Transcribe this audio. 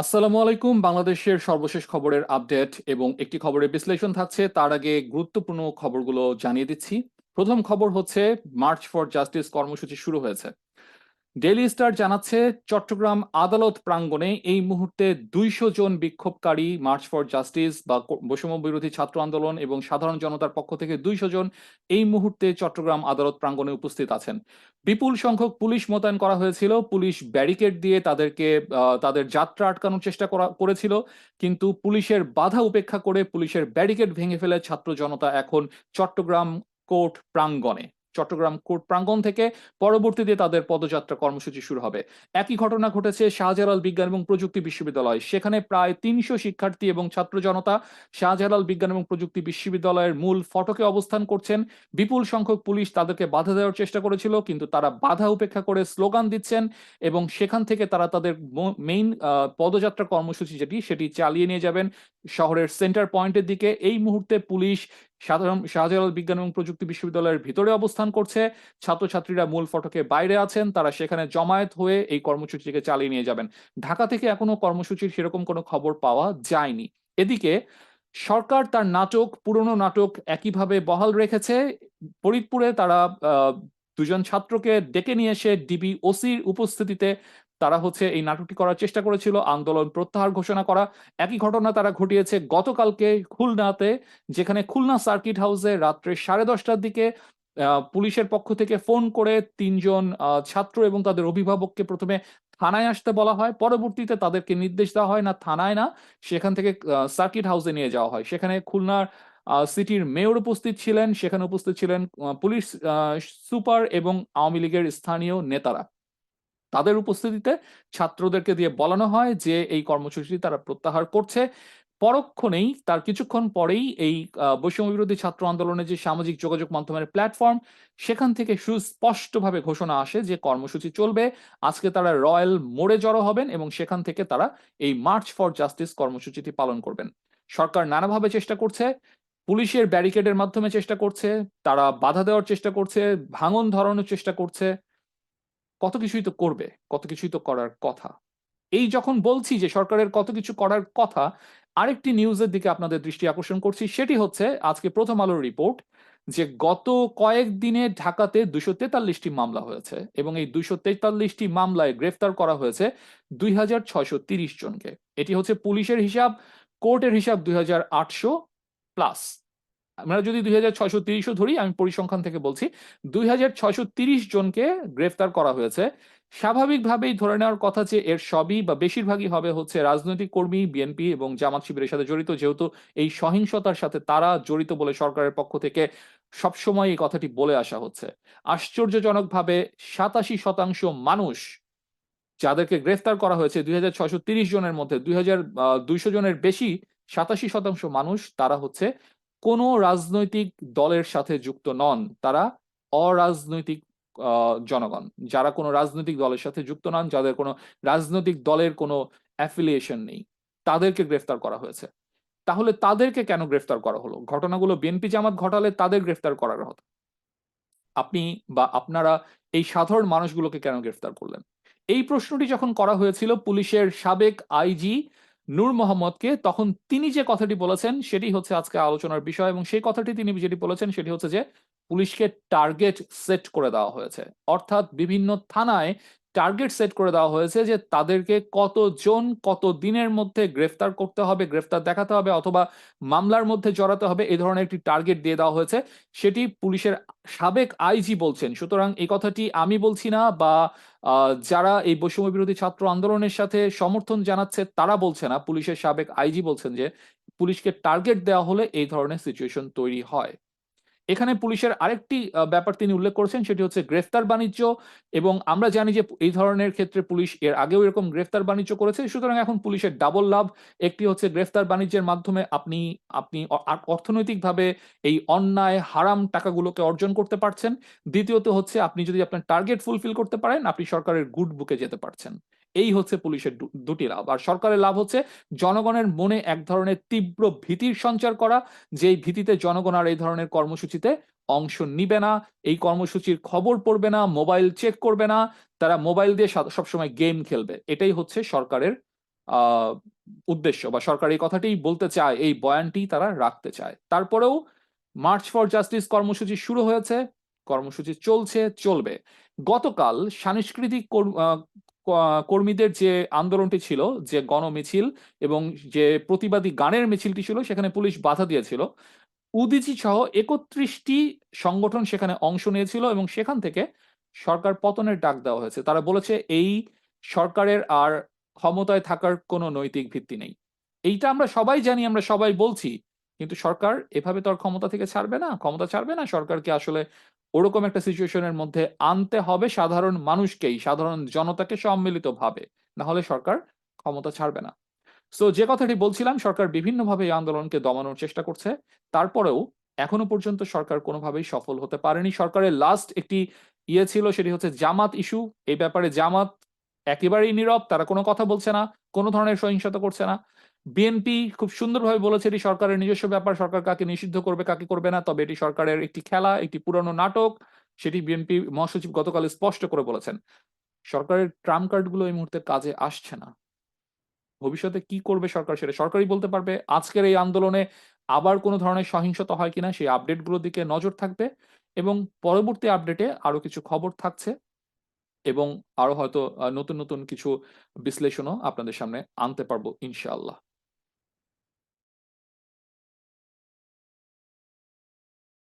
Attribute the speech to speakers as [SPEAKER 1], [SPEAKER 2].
[SPEAKER 1] আসসালামু আলাইকুম। বাংলাদেশের সর্বশেষ খবরের আপডেট এবং একটি খবরের বিশ্লেষণ থাকছে, তার আগে গুরুত্বপূর্ণ খবরগুলো জানিয়ে দিচ্ছি। প্রথম খবর হচ্ছে, মার্চ ফর জাস্টিস কর্মসূচি শুরু হয়েছে। ডেইলি স্টার জানাচ্ছে, চট্টগ্রাম আদালত প্রাঙ্গণে এই মুহূর্তে দুইশো জন বিক্ষোভকারী মার্চ ফর জাস্টিস বা বৈষম্য বিরোধী ছাত্র আন্দোলন এবং সাধারণ জনতার পক্ষ থেকে দুইশো জন এই মুহূর্তে চট্টগ্রাম আদালত প্রাঙ্গণে উপস্থিত আছেন। বিপুল সংখ্যক পুলিশ মোতায়েন করা হয়েছিল। পুলিশ ব্যারিকেড দিয়ে তাদেরকে তাদের যাত্রা আটকানোর চেষ্টা করা, করেছিল। কিন্তু পুলিশের বাধা উপেক্ষা করে পুলিশের ব্যারিকেড ভেঙে ফেলে ছাত্র জনতা এখন চট্টগ্রাম কোর্ট প্রাঙ্গণে। চট্টগ্রাম কোর্ট প্রাঙ্গণ থেকে পরবর্তীতে তাদের পদযাত্রা কর্মসূচি শুরু হবে। একই ঘটনা ঘটেছে শাহজালাল বিজ্ঞান এবং প্রযুক্তি বিশ্ববিদ্যালয়। সেখানে প্রায় তিনশো শিক্ষার্থী এবং ছাত্র জনতা শাহজালাল বিজ্ঞান এবং প্রযুক্তি বিশ্ববিদ্যালয়ের মূল ফটকে অবস্থান করছেন। বিপুল সংখ্যক পুলিশ তাদেরকে বাধা দেওয়ার চেষ্টা করেছিল, কিন্তু তারা বাধা উপেক্ষা করে স্লোগান দিচ্ছেন এবং সেখান থেকে তারা তাদের মেইন পদযাত্রা কর্মসূচি যেটি, সেটি চালিয়ে নিয়ে যাবেন শহরের সেন্টার পয়েন্টের দিকে। এই মুহূর্তে পুলিশ শাহজালাল বিজ্ঞান এবং প্রযুক্তি বিশ্ববিদ্যালয়ের ভিতরে অবস্থান করছে। ছাত্রছাত্রীরা মূল ফটকে বাইরে আছেন, তারা সেখানে জমায়েত হয়ে এই কর্মসূচিকে চালিয়ে নিয়ে যাবেন। ঢাকা থেকে এখনও কর্মসূচির সেরকম কোনো খবর পাওয়া যায়নি। এদিকে সরকার তার নাটক, পুরনো নাটক একইভাবে বহাল রেখেছে। ফরিদপুরে তারা দুজন ছাত্রকে ডেকে নিয়ে এসে ডিবি ওসির উপস্থিতিতে তারা হচ্ছে এই নাটকটি করার চেষ্টা করেছিল, আন্দোলন প্রত্যাহার ঘোষণা করা। একই ঘটনা তারা ঘটিয়েছে গতকালকে খুলনাতে, যেখানে খুলনা সার্কিট হাউসে রাত্রে সাড়ে দশটার দিকে পুলিশের পক্ষ থেকে ফোন করে তিনজন ছাত্র এবং তাদের অভিভাবককে প্রথমে থানায় আসতে বলা হয়। পরবর্তীতে তাদেরকে নির্দেশ দেওয়া হয়, না, থানায় না, সেখান থেকে সার্কিট হাউসে নিয়ে যাওয়া হয়। সেখানে খুলনার সিটির মেয়র উপস্থিত ছিলেন। সেখানে উপস্থিত ছিলেন পুলিশ সুপার এবং আওয়ামী লীগের স্থানীয় নেতারা। তাদের উপস্থিতিতে ছাত্রদেরকে দিয়ে বলানো হয় যে, এই কর্মসূচি তারা প্রত্যাহার করছে। পরক্ষণেই তার কিছুক্ষণ পরেই এই বৈষম্য বিরোধী ছাত্র আন্দোলনের যে সামাজিক যোগাযোগ মাধ্যমের প্ল্যাটফর্ম, সেখান থেকে সুস্পষ্টভাবে ঘোষণা আসে যে, কর্মসূচি চলবে, আজকে তারা রয়্যাল মোড়ে জড়ো হবেন এবং সেখান থেকে তারা এই মার্চ ফর জাস্টিস কর্মসূচিটি পালন করবেন। সরকার নানাভাবে চেষ্টা করছে, পুলিশের ব্যারিকেডের মাধ্যমে চেষ্টা করছে, তারা বাধা দেওয়ার চেষ্টা করছে, ভাঙন ধরানোর চেষ্টা করছে। কত কিছুই তো করবে, কত কিছুই তো করার কথা। এই যখন বলছি যে সরকারের কত কিছু করার কথা, আরেকটি নিউজের দিকে আপনাদের দৃষ্টি আকর্ষণ করছি, সেটি হচ্ছে আজকে প্রথম আলোর রিপোর্ট যে গত কয়েকদিনে ঢাকাতে দুশো তেতাল্লিশটি মামলা হয়েছে এবং এই দুশো তেতাল্লিশটি মামলায় গ্রেফতার করা হয়েছে দুই হাজার ছয়শো তিরিশ জনকে। এটি হচ্ছে পুলিশের হিসাব, কোর্টের হিসাব দুই হাজার আটশো প্লাস। আমরা যদি দুই হাজার ছয়শো তিরিশও ধরি, আমি পরিসংখ্যান থেকে বলছি, দুই হাজার ছয়শো তিরিশ জনকে গ্রেফতার করা হয়েছে। স্বাভাবিকভাবেই ধরে নেওয়ার কথা যে এর সবই বা বেশিরভাগই হবে হচ্ছে রাজনৈতিক কর্মী, বিএনপি এবং জামাত শিবিরের সাথে জড়িত, যেহেতু এই সহিংসতার সাথে তারা জড়িত বলে সরকারের পক্ষ থেকে সবসময় এই কথাটি বলে আসা হচ্ছে। আশ্চর্যজনকভাবে সাতাশি শতাংশ মানুষ যাদেরকে গ্রেফতার করা হয়েছে দুই হাজার ছয়শো তিরিশ জনের মধ্যে, দুই হাজার দুইশো জনের বেশি সাতাশি শতাংশ মানুষ তারা হচ্ছে কোনো রাজনৈতিক দলের সাথে যুক্ত নন তারা অরাজনৈতিক জনগণ। যারা কোনো রাজনৈতিক দলের সাথে যুক্ত নন, যাদের কোনো রাজনৈতিক দলের কোনো অ্যাফিলিয়েশন নেই, তাদেরকে গ্রেফতার করা হয়েছে। তাহলে তাদেরকে কেন গ্রেফতার করা হলো? ঘটনাগুলো বিএনপি জামাত ঘটালে তাদের গ্রেফতার করার হতো। আপনি বা আপনারা এই সাধারণ মানুষগুলোকে কেন গ্রেফতার করলেন? এই প্রশ্নটি যখন করা হয়েছিল পুলিশের সাবেক আইজি নূর মোহাম্মদকে, তখন তিনি যে কথাটি বলেছেন, সেটি হচ্ছে আজকে আলোচনার বিষয় এবং সেই কথাটি তিনি যেটি বলেছেন, সেটি হচ্ছে যে, পুলিশকে টার্গেট সেট করে দেওয়া হয়েছে। অর্থাৎ বিভিন্ন থানায় টার্গেট সেট করে দেওয়া হয়েছে যে তাদেরকে কতজন কত দিনের মধ্যে গ্রেফতার করতে হবে, গ্রেফতার দেখাতে হবে অথবা মামলার মধ্যে জড়াতে হবে এই ধরনের একটি টার্গেট দিয়ে দেওয়া হয়েছে। সেটি পুলিশের সাবেক আইজি বলছেন। সুতরাং এই কথাটি আমি বলছি না বা যারা এই বৈষম্য বিরোধী ছাত্র আন্দোলনের সাথে সমর্থন জানাচ্ছে তারা বলছে না। পুলিশের সাবেক আইজি বলছেন যে পুলিশকে টার্গেট দেওয়া হলে এই ধরনের সিচুয়েশন তৈরি হয়। এখানে পুলিশের আরেকটি ব্যাপার তিনি উল্লেখ করেছেন, সেটি হচ্ছে গ্রেফতার বাণিজ্য এবং আমরা জানি যে এই ধরনের ক্ষেত্রে পুলিশ এর আগেও এরকম গ্রেফতার বাণিজ্য করেছে। সুতরাং এখন পুলিশের ডাবল লাভ। একটি হচ্ছে গ্রেফতার বাণিজ্যের মাধ্যমে আপনি আপনি অর্থনৈতিকভাবে এই অন্যায়, হারাম টাকাগুলোকে অর্জন করতে পারছেন। দ্বিতীয়ত হচ্ছে আপনি যদি আপনার টার্গেট ফুলফিল করতে পারেন, আপনি সরকারের গুড বুকে যেতে পারছেন। এই হচ্ছে পুলিশের দুটি লাভ। আর সরকারের লাভ হচ্ছে জনগণের মনে এক ধরনের তীব্র ভীতির সঞ্চার করা, যেই ভীতিতে জনগণ আর এই ধরনের কর্মসূচিতে অংশ নিবে না। এই কর্মসূচির খবর পড়বে না মোবাইল চেক করবে না, তারা মোবাইল দিয়ে সবসময় গেম খেলবে। এটাই হচ্ছে সরকারের উদ্দেশ্য বা সরকার এই কথাটাই বলতে চায়, এই বয়ানটি তারা রাখতে চায়। তারপরেও মার্চ ফর জাস্টিস কর্মসূচি শুরু হয়েছে, কর্মসূচি চলছে, চলবে। গতকাল সাংস্কৃতিক কর্মীদের যে আন্দোলনটি ছিল, যে গণমিছিল এবং যে প্রতিবাদী গানের মিছিলটি ছিল, সেখানে পুলিশ বাধা দিয়েছিল। উদিচি সহ একত্রিশটি সংগঠন সেখানে অংশ নিয়েছিল এবং সেখান থেকে সরকার পতনের ডাক দেওয়া হয়েছে। তারা বলেছে, এই সরকারের আর ক্ষমতায় থাকার কোনো নৈতিক ভিত্তি নেই। এইটা আমরা সবাই জানি, আমরা সবাই বলছি। কিন্তু সরকার এভাবে তো আর ক্ষমতা থেকে ছাড়বে না, ক্ষমতা ছাড়বে না। সরকারকে আসলে ওরকম একটা সিচুয়েশনের মধ্যে আনতে হবে সাধারণ মানুষকেই, সাধারণ জনতাকে সম্মিলিতভাবে। না হলে সরকার ক্ষমতা ছাড়বে না। সো যে কথাটি বলছিলাম, সরকার বিভিন্নভাবে এই আন্দোলনকে দমানোর চেষ্টা করছে। তারপরেও এখনও পর্যন্ত সরকার কোনোভাবেই সফল হতে পারেনি। সরকারের লাস্ট একটি ইয়ে ছিল, সেটি হচ্ছে জামাত ইস্যু এই ব্যাপারে জামাত একেবারেই নীরব, তারা কোনো কথা বলছে না, কোনো ধরনের সহিংসতা করছে না। বিএনপি খুব সুন্দরভাবে বলেছে এটি সরকারের নিজস্ব ব্যাপার, সরকার কাকে নিষিদ্ধ করবে, কাকে করবে না, তবে এটি সরকারের একটি খেলা, একটি পুরনো নাটক, সেটি বিএনপি মহাসচিব গতকাল স্পষ্ট করে বলেছেন। সরকারের ট্রাম্প কার্ডগুলো এই মুহূর্তে কাজে আসছে না। ভবিষ্যতে কি করবে সরকার সেটা সরকারই বলতে পারবে। আজকের এই আন্দোলনে আবার কোনো ধরনের সহিংসতা হয় কিনা সেই আপডেটগুলোর দিকে নজর থাকবে এবং পরবর্তী আপডেটে আরও কিছু খবর থাকছে এবং আরও হয়তো নতুন নতুন কিছু বিশ্লেষণও আপনাদের সামনে আনতে পারব ইনশাআল্লাহ।